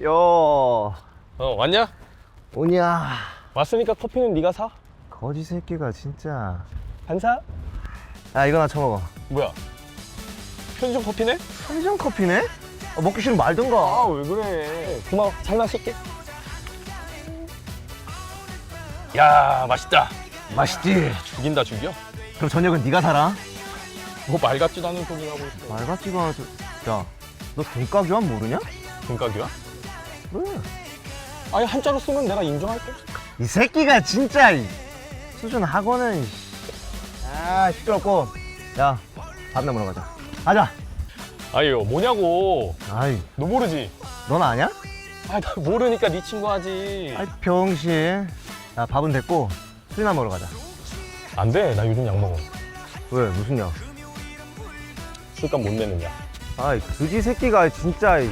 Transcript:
요어 왔냐? 오냐 왔으니까 커피는 네가 사. 거지 새끼가 진짜 안 사? 야 이거 나 처먹어 뭐야? 편의점 커피네? 편의점 커피네? 어, 먹기 싫으면 말든가 아왜 그래? 고마워. 잘 마실게. 야 맛있다. 맛있지? 죽인다 죽여? 그럼 저녁은 네가 사라 뭐 말 같지도 않은 소리 하고 있어. 말 같지가 않아 야너 돈가 교환 모르냐? 돈가교야? 그래 아니 한자로 쓰면 내가 인정할게. 이 새끼가 진짜 이 수준 학원은. 아 시끄럽고 야 밥나 먹으러 가자 가자 아유 뭐냐고. 아이 너 모르지? 넌 아냐? 아나 모르니까 네 친구 하지. 아이 병신 야 밥은 됐고 술이나 먹으러 가자 안 돼. 나 요즘 약 먹어. 왜 무슨 약? 술값 못 내는 약. 아이 그지 새끼가 진짜 이